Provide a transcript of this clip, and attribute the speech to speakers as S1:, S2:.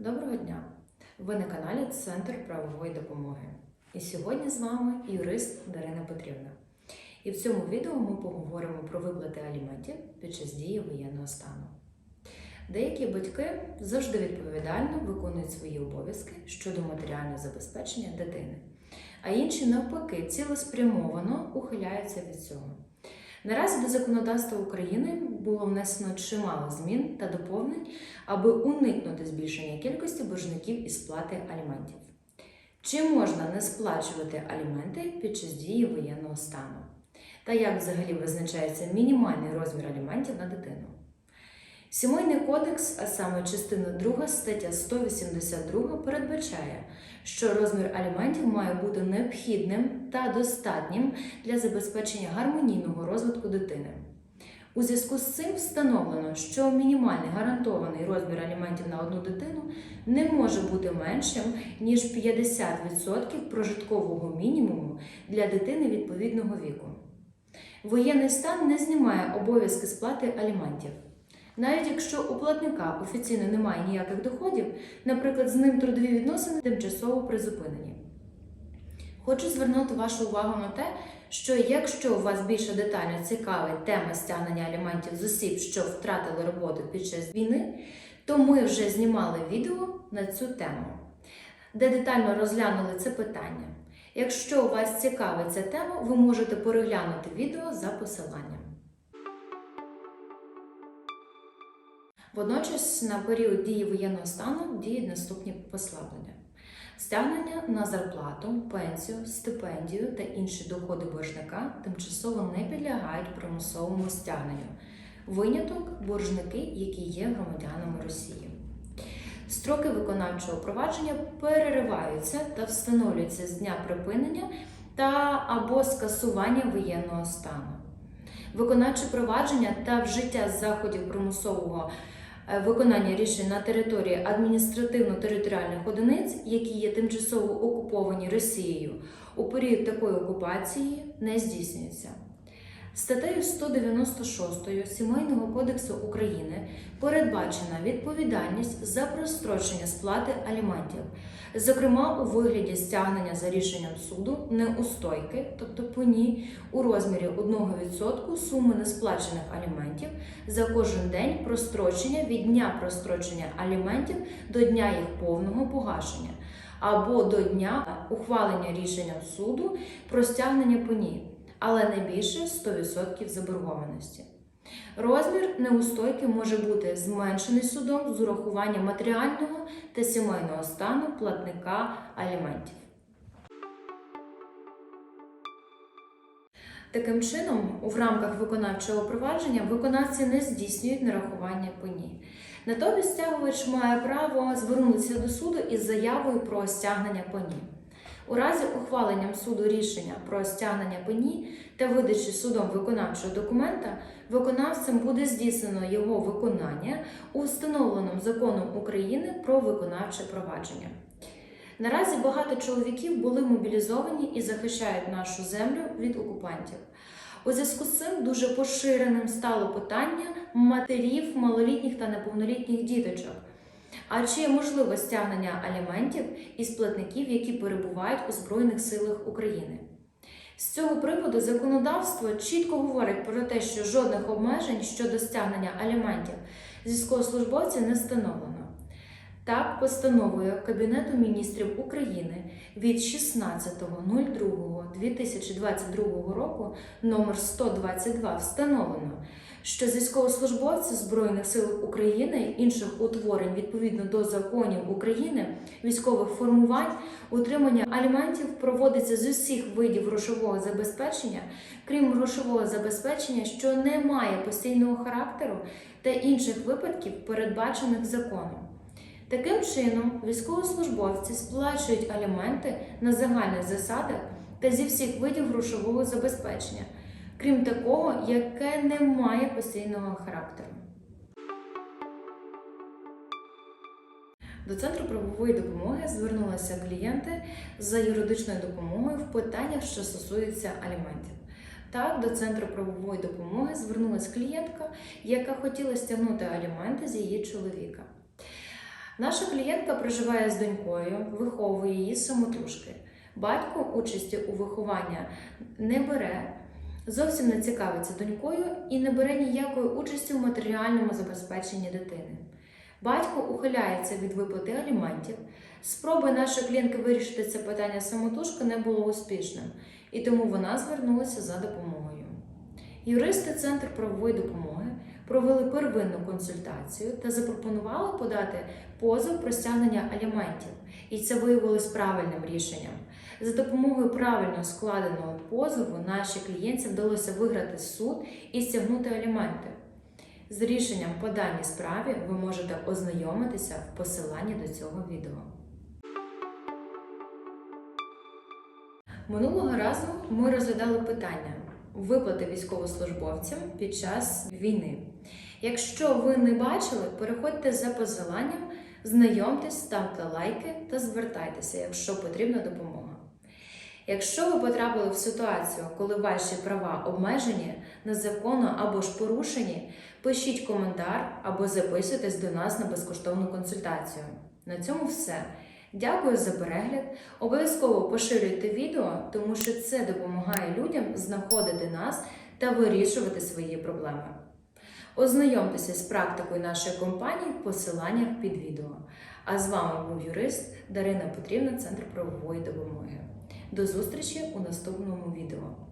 S1: Доброго дня! Ви на каналі Центр правової допомоги. І сьогодні з вами юрист Дарина Петрівна. І в цьому відео ми поговоримо про виплати аліментів під час дії воєнного стану. Деякі батьки завжди відповідально виконують свої обов'язки щодо матеріального забезпечення дитини, а інші, навпаки, цілеспрямовано ухиляються від цього. Наразі до законодавства України було внесено чимало змін та доповнень, аби уникнути збільшення кількості боржників із сплати аліментів. Чи можна не сплачувати аліменти під час дії воєнного стану? Та як взагалі визначається мінімальний розмір аліментів на дитину? Сімейний кодекс, а саме частина 2 стаття 182 передбачає, що розмір аліментів має бути необхідним та достатнім для забезпечення гармонійного розвитку дитини. У зв'язку з цим встановлено, що мінімальний гарантований розмір аліментів на одну дитину не може бути меншим, ніж 50% прожиткового мінімуму для дитини відповідного віку. Воєнний стан не знімає обов'язки сплати аліментів. Навіть якщо у платника офіційно немає ніяких доходів, наприклад, з ним трудові відносини тимчасово призупинені. Хочу звернути вашу увагу на те, що якщо вас більше детально цікавить тема стягнення аліментів з осіб, що втратили роботу під час війни, то ми вже знімали відео на цю тему, де детально розглянули це питання. Якщо вас цікавить ця тема, ви можете переглянути відео за посиланням. Водночас на період дії воєнного стану діють наступні послаблення: стягнення на зарплату, пенсію, стипендію та інші доходи боржника тимчасово не підлягають примусовому стягненню. Виняток боржники, які є громадянами Росії. Строки виконавчого провадження перериваються та встановлюються з дня припинення та або скасування воєнного стану. Виконавче провадження та вжиття заходів примусового виконання рішень на території адміністративно-територіальних одиниць, які є тимчасово окуповані Росією, у період такої окупації не здійснюється. Статтею 196 Сімейного кодексу України передбачена відповідальність за прострочення сплати аліментів, зокрема у вигляді стягнення за рішенням суду неустойки, тобто пені, у розмірі 1% суми несплачених аліментів за кожен день прострочення від дня прострочення аліментів до дня їх повного погашення або до дня ухвалення рішенням суду про стягнення пені але не більше 100% заборгованості. Розмір неустойки може бути зменшений судом з урахуванням матеріального та сімейного стану платника аліментів. Таким чином, у рамках виконавчого провадження виконавці не здійснюють нарахування пені. Натомість стягувач має право звернутися до суду із заявою про стягнення пені. У разі ухваленням суду рішення про стягнення пені та видачі судом виконавчого документа виконавцем буде здійснено його виконання у встановленому законом України про виконавче провадження. Наразі багато чоловіків були мобілізовані і захищають нашу землю від окупантів. У зв'язку з цим дуже поширеним стало питання матерів малолітніх та неповнолітніх діточок. А чи є можливе стягнення аліментів із платників, які перебувають у Збройних силах України? З цього приводу законодавство чітко говорить про те, що жодних обмежень щодо стягнення аліментів з військовослужбовців не встановлено. Так, постановою Кабінету міністрів України від 16.02.2022 року номер 122 встановлено, що з Збройних сил України інших утворень відповідно до законів України, військових формувань, утримання аліментів проводиться з усіх видів грошового забезпечення, крім грошового забезпечення, що не має постійного характеру та інших випадків, передбачених законом. Таким чином, військовослужбовці сплачують аліменти на загальних засадах та зі всіх видів грошового забезпечення, крім такого, яке не має постійного характеру. До Центру правової допомоги звернулися клієнти за юридичною допомогою в питаннях, що стосуються аліментів. Так, до Центру правової допомоги звернулася клієнтка, яка хотіла стягнути аліменти з її чоловіка. Наша клієнтка проживає з донькою, виховує її самотужки. Батько участі у вихованні не бере, зовсім не цікавиться донькою і не бере ніякої участі у матеріальному забезпеченні дитини. Батько ухиляється від виплати аліментів. Спроби нашої клієнтки вирішити це питання самотужки не було успішним, і тому вона звернулася за допомогою. Юристи Центр правової допомоги провели первинну консультацію та запропонували подати позов про стягнення аліментів, і це виявилось правильним рішенням. За допомогою правильно складеного позову нашій клієнтці вдалося виграти суд і стягнути аліменти. З рішенням по даній справі ви можете ознайомитися в посиланні до цього відео. Минулого разу ми розглядали питання виплати військовослужбовцям під час війни. Якщо ви не бачили, переходьте за посиланням, знайомтесь, ставте лайки та звертайтеся, якщо потрібна допомога. Якщо ви потрапили в ситуацію, коли ваші права обмежені, незаконно або ж порушені, пишіть коментар або записуйтесь до нас на безкоштовну консультацію. На цьому все. Дякую за перегляд. Обов'язково поширюйте відео, тому що це допомагає людям знаходити нас та вирішувати свої проблеми. Ознайомтеся з практикою нашої компанії в посиланнях під відео. А з вами був юрист Дарина Петрівна, Центр правової допомоги. До зустрічі у наступному відео.